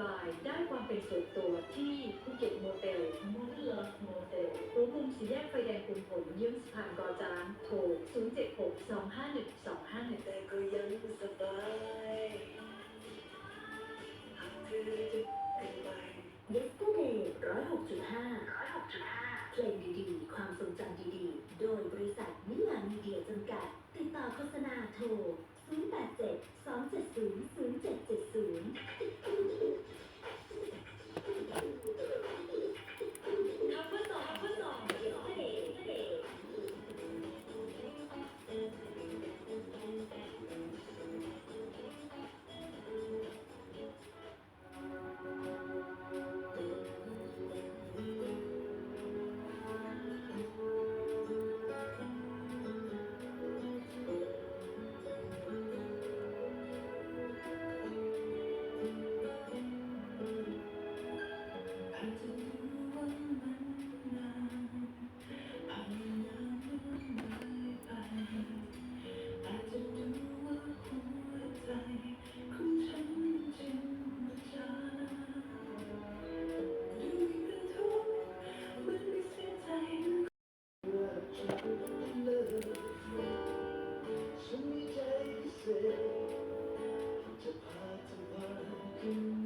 บายได้ความเป็นส่วนตัวที่ภูเก็ตโมเตลมูนเลิฟโมเตลหัวมุมสีแยกไฟแดงคุณผลเยื้องสะพานกอจานโทร 076 251 251แต่ก็ยังสบายหากเธอจะเป็นไป Yesterday ร้อยหกจุดห้าร้อยหกจุดห้าเพลงดีๆ ความทรงจำดีๆ โดยบริษัทมิลานมีเดียจำกัด ติดต่อโฆษณาโทร Thank you.